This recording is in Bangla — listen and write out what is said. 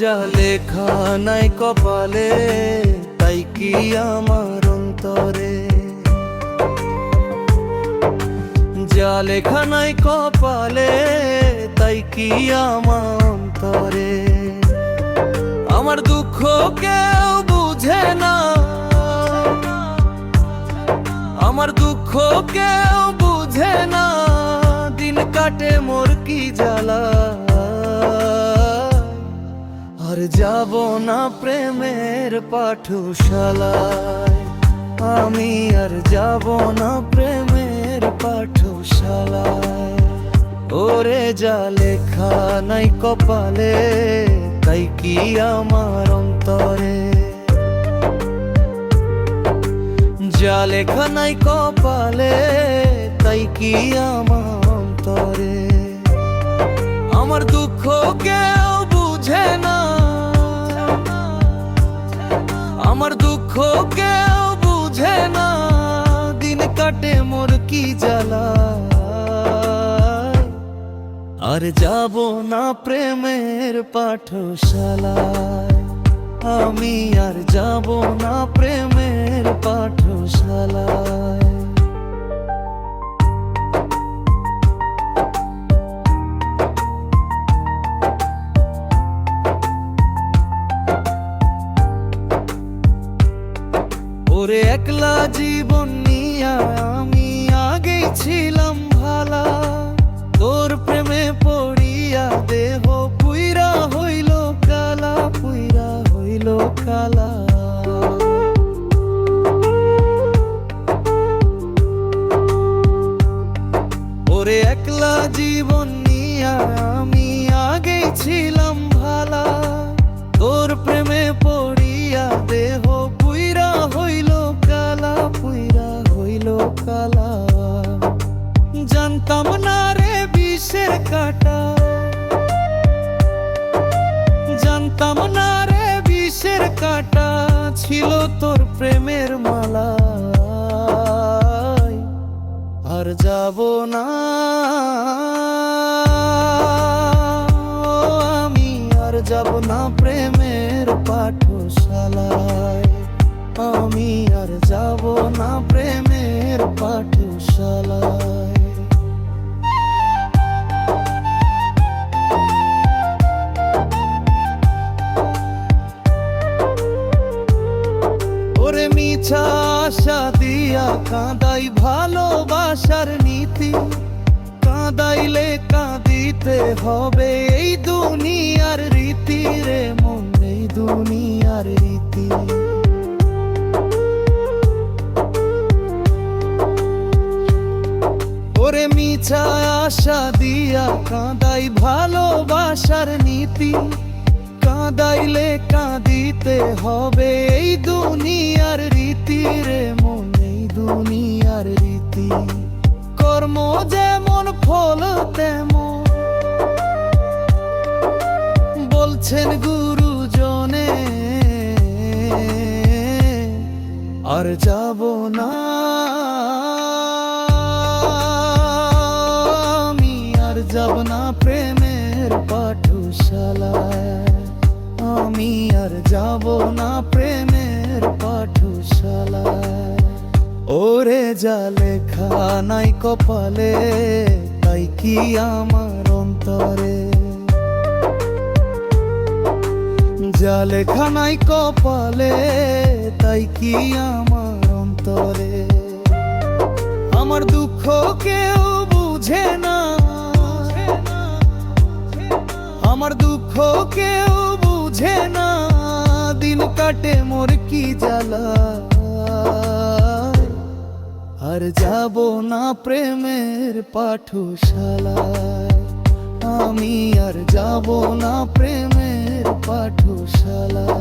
যা লেখা নাই কপালে তাই কি আমার অন্তরে যা লেখা নাই কপালে তাই কি আমার আমার দুঃখ কেউ বুঝে না আমার দুঃখ কেউ বুঝে না দিন কাটে মোর কি জ্বালা আর যাব না প্রেমের পাঠশালায়। আমি আর যাব না প্রেমের পাঠশালায়। ওরে যা লেখা নাই কপালে, তাই কি আমার অন্তরে? যা লেখা নাই কপালে, তাই কি আমার কি জ্বালা আর যাব না প্রেমের পাঠশালায়। আমি আর যাব না প্রেমের পাঠশালায়। ওরে একলা জীবন নিয়া আমি ছিলাম ভালা, তোর প্রেমে পড়িয়া দেহ পুইরা হইল কালা, পুইরা হইল কালা। ওরে একলা জীবন নিয়া আমি আগেই ছিলাম ভালা, তোর প্রেমে পড়িয়া দেহ পুইরা হইল কালা, পুইরা হইল কালা। জানতাম না রে বিষের কাটা। জানতাম না রে বিষের কাটা ছিল তোর প্রেমের মালা আর যাব না। আমি আর যাব না প্রেমের পাঠশালায়। আমি আর যাব না প্রেমের পাঠশালায়। কাঁদাই ভালোবাসার নীতি, কাঁদাইলে কাঁদিতে হবে এই দুনিয়ার রীতি রে মন, এই দুনিয়ার রীতি। ওরে মিছা আশা দিয়া কাঁদাই ভালোবাসার নীতি, কাঁদাইলে কাঁদিতে হবে এই দুনিয়ার রীতি রে মন আর যাব না। আমি আর যাব না প্রেমের পাঠশালায়। আমি আর যাব না প্রেমের পাঠশালায়। ওরে যা লেখা নাই কপালে, তাই কি আমার অন্তরে? যা লেখা নাই কপালে, তাই কি আমার অন্তরে? আমার দুঃখ কেউ বুঝে না। আমার দুঃখ কেউ বুঝে না। দিন কাটে মোর কি জ্বালা। আর যাব না প্রেমের পাঠশালায়। আমি আর যাব না প্রেমের পাঠশালায়